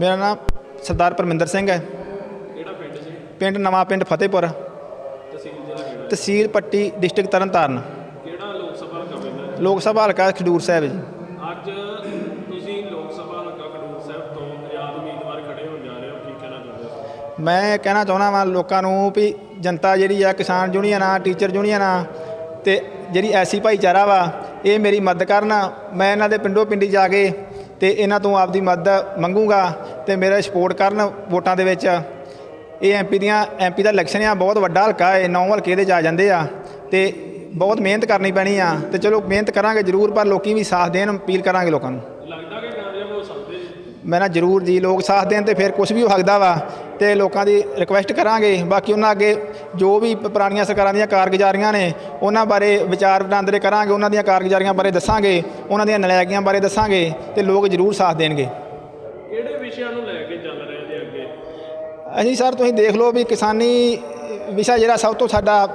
ਮੇਰਾ ਨਾਮ ਸਰਦਾਰ ਪਰਮਿੰਦਰ ਸਿੰਘ ਹੈ। ਕਿਹੜਾ ਪਿੰਡ ਸੀ ਪਿੰਡ ਨਵਾਂ ਪਿੰਡ ਫਤਿਹਪੁਰ। ਤਹਿਸੀਲ ਜ਼ਿਲ੍ਹਾ ਕਿਹੜਾ? ਤਹਿਸੀਲ ਪੱਟੀ ਡਿਸਟ੍ਰਿਕਟ ਤਰਨਤਾਰਨ। ਕਿਹੜਾ ਲੋਕ ਸਭਾ ਹਲਕਾ ਪੈਂਦਾ ਹੈ? ਲੋਕ ਸਭਾ ਹਲਕਾ ਖਡੂਰ ਸਾਹਿਬ ਜੀ। ਅੱਜ ਤੁਸੀਂ ਲੋਕ ਸਭਾ ਹਲਕਾ ਖਡੂਰ ਸਾਹਿਬ ਤੋਂ ਆਜ਼ਾਦ ਉਮੀਦਵਾਰ ਖੜੇ ਹੋਣ ਜਾ ਰਹੇ ਹੋ ਕੀ ਕਹਿਣਾ ਚਾਹੁੰਦੇ ਹੋ? ਮੈਂ ਕਹਿਣਾ ਚਾਹੁੰਦਾ ਵਾਂ ਲੋਕਾਂ ਨੂੰ ਵੀ ਜਨਤਾ ਜਿਹੜੀ ਆ ਕਿਸਾਨ ਯੂਨੀਅਨ ਆ ਟੀਚਰ ਯੂਨੀਅਨ ਆ ਤੇ ਜਿਹੜੀ ਐਸੀ ਭਾਈਚਾਰਾ ਵਾ ਇਹ ਮੇਰੀ ਮਦਦ ਕਰਨ ਮੈਂ ਇਹਨਾਂ ਦੇ ਪਿੰਡੋ ਪਿੰਡੀ ਜਾ ਕੇ ਤੇ ਇਹਨਾਂ ਤੋਂ ਆਪਦੀ ਮਦਦ ਮੰਗੂਗਾ ਤੇ ਮੇਰਾ ਸਪੋਰਟ ਕਰਨ ਵੋਟਾਂ ਦੇ ਵਿੱਚ। ਇਹ ਐਮਪੀ ਦੀਆਂ ਐਮਪੀ ਦਾ ਇਲੈਕਸ਼ਨ ਆ, ਬਹੁਤ ਵੱਡਾ ਹਲਕਾ ਹੈ, ਨੌ ਹਲਕੇ ਦੇ ਜਾ ਜਾਂਦੇ ਆ ਤੇ ਬਹੁਤ ਮਿਹਨਤ ਕਰਨੀ ਪੈਣੀ ਆ ਤੇ ਚਲੋ ਮਿਹਨਤ ਕਰਾਂਗੇ ਜ਼ਰੂਰ, ਪਰ ਲੋਕੀ ਵੀ ਸਾਥ ਦੇਣ, ਅਪੀਲ ਕਰਾਂਗੇ ਲੋਕਾਂ ਨੂੰ ਲੱਗਦਾ ਕਿ ਕਾਮਯਾਬ ਹੋ ਸਕਦੇ ਜੀ? ਮੈਂ ਨਾ ਜ਼ਰੂਰ ਜੀ ਲੋਕ ਸਾਥ ਦੇਣ ਤੇ ਫਿਰ ਕੁਝ ਵੀ ਹੋ ਸਕਦਾ ਵਾ ਤੇ ਲੋਕਾਂ ਦੀ ਰਿਕੁਐਸਟ ਕਰਾਂਗੇ। ਬਾਕੀ ਉਹਨਾਂ ਅੱਗੇ ਜੋ ਵੀ ਪੁਰਾਣੀਆਂ ਸਰਕਾਰਾਂ ਦੀਆਂ ਕਾਰਗੁਜ਼ਾਰੀਆਂ ਨੇ ਉਹਨਾਂ ਬਾਰੇ ਵਿਚਾਰ ਵਟਾਂਦਰੇ ਕਰਾਂਗੇ ਉਹਨਾਂ ਦੀਆਂ ਕਾਰਗੁਜ਼ਾਰੀਆਂ ਬਾਰੇ ਦੱਸਾਂਗੇ ਉਹਨਾਂ ਦੀਆਂ ਨਲਾਇਕੀਆਂ ਬਾਰੇ ਦੱਸਾਂਗੇ ਤੇ ਲੋਕ ਜ਼ਰੂਰ ਸਾਥ ਦੇਣਗੇ। ਕਿਹੜੇ ਵਿਸ਼ਿਆਂ ਨੂੰ ਲੈ ਕੇ ਚੱਲ ਰਹੇ ਜੀ ਅੱਗੇ? ਅਸੀਂ ਸਰ ਤੁਸੀਂ ਦੇਖ ਲਓ ਵੀ ਕਿਸਾਨੀ ਵਿਸ਼ਾ ਜਿਹੜਾ ਸਭ ਤੋਂ ਸਾਡਾ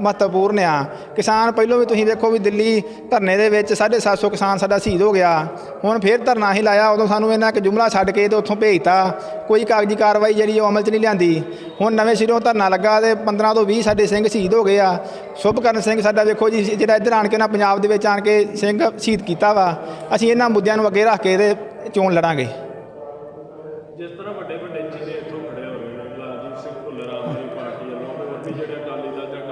ਮਹੱਤਵਪੂਰਨ ਆ। ਕਿਸਾਨ ਪਹਿਲੋਂ ਵੀ ਤੁਸੀਂ ਦੇਖੋ ਵੀ ਦਿੱਲੀ ਧਰਨੇ ਦੇ ਵਿੱਚ 750 ਕਿਸਾਨ ਸਾਡਾ ਸ਼ਹੀਦ ਹੋ ਗਿਆ। ਹੁਣ ਫੇਰ ਧਰਨਾ ਹੀ ਲਾਇਆ, ਉਦੋਂ ਸਾਨੂੰ ਇਹਨਾਂ ਇੱਕ ਜੁਮਲਾ ਛੱਡ ਕੇ ਤੇ ਉੱਥੋਂ ਭੇਜਤਾ। ਕੋਈ ਕਾਗਜ਼ੀ ਕਾਰਵਾਈ ਜਿਹੜੀ ਉਹ ਅਮਲ 'ਚ ਨਹੀਂ ਲਿਆਂਦੀ। ਹੁਣ ਨਵੇਂ ਸਿਰੋਂ ਧਰਨਾ ਲੱਗਾ ਤੇ 15 ਤੋਂ 20 ਸਾਡੇ ਸਿੰਘ ਸ਼ਹੀਦ ਹੋ ਗਏ ਆ। ਸ਼ੁਭਕਰਨ ਸਿੰਘ ਸਾਡਾ ਵੇਖੋ ਜੀ, ਜਿਹੜਾ ਇੱਧਰ ਆਣ ਕੇ ਨਾ ਪੰਜਾਬ ਦੇ ਵਿੱਚ ਆਣ ਕੇ ਸਿੰਘ ਸ਼ਹੀਦ ਕੀਤਾ ਵਾ। ਅਸੀਂ ਇਹਨਾਂ ਮੁੱਦਿਆਂ ਨੂੰ ਅੱਗੇ ਰੱਖ ਕੇ ਤੇ ਚੋਣ ਲੜਾਂਗੇ। ਜਿਸ ਤਰ੍ਹਾਂ ਵੱਡੇ ਵੱਡੇ ਚਿਹਰੇ ਇੱਥੋਂ ਖੜੇ ਹੋ ਰਹੇ ਨੇ ਲਾਲਜੀਤ ਸਿੰਘ ਭੁੱਲਰ ਆਮ ਆਦਮੀ ਪਾਰਟੀ ਵੱਲੋਂ ਹੋਰ ਵੀ ਜਿਹੜੇ ਅਕਾਲੀ ਦਲ ਜਾਂ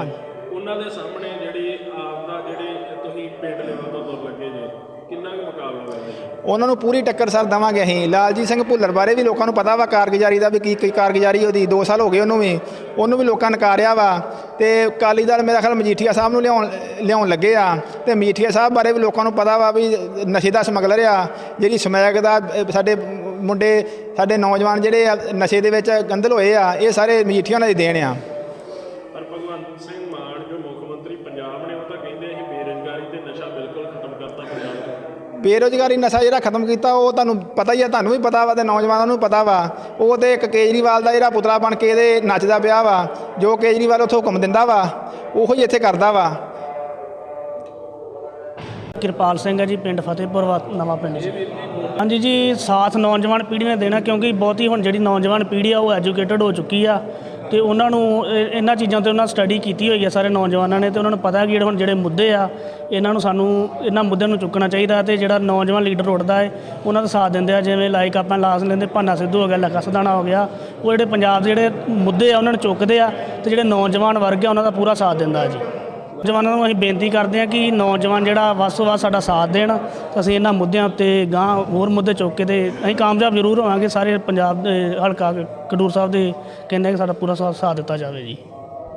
ਉਹਨਾਂ ਦੇ ਸਾਹਮਣੇ ਜਿਹੜੀ ਆਪ ਦਾ ਜਿਹੜੇ ਤੁਸੀਂ ਪਿੰਡ ਲੈਵਲ ਤੋਂ ਤੁਰ ਲੱਗੇ ਜੇ ਕਿੰਨਾ ਕੁ ਮੁਕਾਬਲਾ ਹੋਵੇਗਾ ਜੀ? ਉਹਨਾਂ ਨੂੰ ਪੂਰੀ ਟੱਕਰ ਸਰ ਦੇਵਾਂਗੇ ਅਸੀਂ। ਲਾਲਜੀਤ ਸਿੰਘ ਭੁੱਲਰ ਬਾਰੇ ਵੀ ਲੋਕਾਂ ਨੂੰ ਪਤਾ ਵਾ ਕਾਰਗੁਜ਼ਾਰੀ ਦਾ ਵੀ ਕੀ ਕੀ ਕਾਰਗੁਜ਼ਾਰੀ ਉਹਦੀ। 2 ਸਾਲ ਹੋ ਗਏ ਉਹਨੂੰ ਵੀ। ਉਹਨੂੰ ਵੀ ਲੋਕਾਂ ਨਕਾਰਿਆ ਵਾ। ਤੇ ਅਕਾਲੀ ਦਲ ਮੇਰਾ ਖਿਆਲ ਮਜੀਠੀਆ ਸਾਹਿਬ ਨੂੰ ਲਿਆਉਣ ਲਿਆਉਣ ਲੱਗੇ ਆ। ਤੇ ਮਜੀਠੀਆ ਸਾਹਿਬ ਬਾਰੇ ਵੀ ਲੋਕਾਂ ਨੂੰ ਪਤਾ ਵਾ ਵੀ ਨਸ਼ੇ ਦਾ ਸਮਗਲਰ ਆ। ਜਿਹੜੀ ਸਮੈਕ ਦਾ ਅ, ਸਾਡੇ ਮੁੰਡੇ ਸਾਡੇ ਨੌਜਵਾਨ ਜਿਹੜੇ ਆ ਨਸ਼ੇ ਦੇ ਵਿੱਚ ਗੰਦਲ ਹੋਏ ਆ ਇਹ ਸਾਰੇ ਮਜੀਠੀਆ ਨਾਲ ਹੀ ਦੇਣ ਆ। ਭਗਵੰਤ ਸਿੰਘ ਮਾਨ ਜੋ ਮੁੱਖ ਮੰਤਰੀ ਪੰਜਾਬ ਨੇ ਉਹ ਤਾਂ ਕਹਿੰਦੇ ਅਸੀਂ ਬੇਰੁਜ਼ਗਾਰੀ ਤੇ ਨਸ਼ਾ ਬਿਲਕੁਲ ਖਤਮ ਕਰਤਾ ਪੰਜਾਬ ਬੇਰੁਜ਼ਗਾਰੀ ਨਸ਼ਾ ਜਿਹੜਾ ਖਤਮ ਕੀਤਾ ਉਹ ਤੁਹਾਨੂੰ ਪਤਾ ਹੀ ਆ ਤੁਹਾਨੂੰ ਵੀ ਪਤਾ ਵਾ ਤੇ ਨੌਜਵਾਨਾਂ ਨੂੰ ਪਤਾ ਵਾ। ਉਹ ਤੇ ਇੱਕ ਕੇਜਰੀਵਾਲ ਦਾ ਜਿਹੜਾ ਪੁਤਲਾ ਬਣ ਕੇ ਇਹਦੇ ਨੱਚਦਾ ਪਿਆ ਵਾ ਜੋ ਕੇਜਰੀਵਾਲ ਉੱਥੋਂ ਹੁਕਮ ਦਿੰਦਾ ਵਾ ਉਹੋ ਹੀ ਇੱਥੇ ਕਰਦਾ ਵਾ। ਕਿਰਪਾਲ ਸਿੰਘ ਹੈ ਜੀ ਪਿੰਡ ਫਤਿਹਪੁਰ ਵਾ- ਨਵਾਂ ਪਿੰਡ ਜੀ। ਹਾਂਜੀ ਜੀ ਸਾਥ ਨੌਜਵਾਨ ਪੀੜ੍ਹੀ ਨੇ ਦੇਣਾ ਕਿਉਂਕਿ ਬਹੁਤੀ ਹੁਣ ਜਿਹੜੀ ਨੌਜਵਾਨ ਪੀੜ੍ਹੀ ਆ ਉਹ ਐਜੂਕੇਟਡ ਹੋ ਚੁੱਕੀ ਆ। ਤੇ ਉਹਨਾਂ ਨੂੰ, ਇਹ- ਇਹਨਾਂ ਚੀਜ਼ਾਂ ਤੇ ਉਹਨਾਂ ਸਟੱਡੀ ਕੀਤੀ ਹੋਈ ਹੈ ਸਾਰੇ ਨੌਜਵਾਨਾਂ ਨੇ ਤੇ ਉਹਨਾਂ ਨੂੰ ਪਤਾ ਕਿ ਜਿਹੜੇ ਹੁਣ ਜਿਹੜੇ ਮੁੱਦੇ ਆ, ਇਹਨਾਂ ਨੂੰ ਸਾਨੂੰ, ਇਹਨਾਂ ਮੁੱਦਿਆਂ ਨੂੰ ਚੁੱਕਣਾ ਚਾਹੀਦਾ ਤੇ ਜਿਹੜਾ ਨੌਜਵਾਨ ਲੀਡਰ ਉੱਠਦਾ ਹੈ ਉਹਨਾਂ ਦਾ ਸਾਥ ਦਿੰਦੇ ਆ, ਜਿਵੇਂ ਲਾਈਕ ਆਪਾਂ ਲਾਸ ਲੈਂਦੇ, ਭਾਨਾ ਸਿੱਧੂ ਹੋ ਗਿਆ ਲੱਖਾ ਸਦਾਣਾ ਹੋ ਗਿਆ, ਉਹ ਜਿਹੜੇ ਪੰਜਾਬ ਦੇ ਜਿਹੜੇ ਮੁੱਦੇ ਆ, ਉਹਨਾਂ ਨੂੰ ਚੁੱਕਦੇ ਆ ਤੇ ਜਿਹੜੇ ਨੌਜਵਾਨ ਵਰਗ ਆ, ਉਹਨਾਂ ਦਾ ਪੂਰਾ ਸਾਥ ਦਿੰਦਾ ਜੀ। ਜਵਾਨਾਂ ਨੂੰ ਅਸੀਂ ਬੇਨਤੀ ਕਰਦੇ ਹਾਂ ਕਿ ਨੌਜਵਾਨ ਜਿਹੜਾ ਵੱਧ ਤੋਂ ਵੱਧ ਸਾਡਾ ਸਾਥ ਦੇਣ। ਤਾਂ ਅਸੀਂ ਇਹਨਾਂ ਮੁੱਦਿਆਂ ਉੱਤੇ ਗਾਂ ਹੋਰ ਮੁੱਦੇ ਚੁੱਕ ਕੇ ਤੇ ਅਸੀਂ ਕਾਮਯਾਬ ਜ਼ਰੂਰ ਹੋਵਾਂਗੇ। ਸਾਰੇ ਪੰਜਾਬ ਦੇ ਹਲਕਾ ਖਡੂਰ ਸਾਹਿਬ ਦੇ ਕਹਿੰਦੇ ਕਿ ਸਾਡਾ ਪੂਰਾ ਸਾਥ ਸਾਥ ਦਿੱਤਾ ਜਾਵੇ ਜੀ।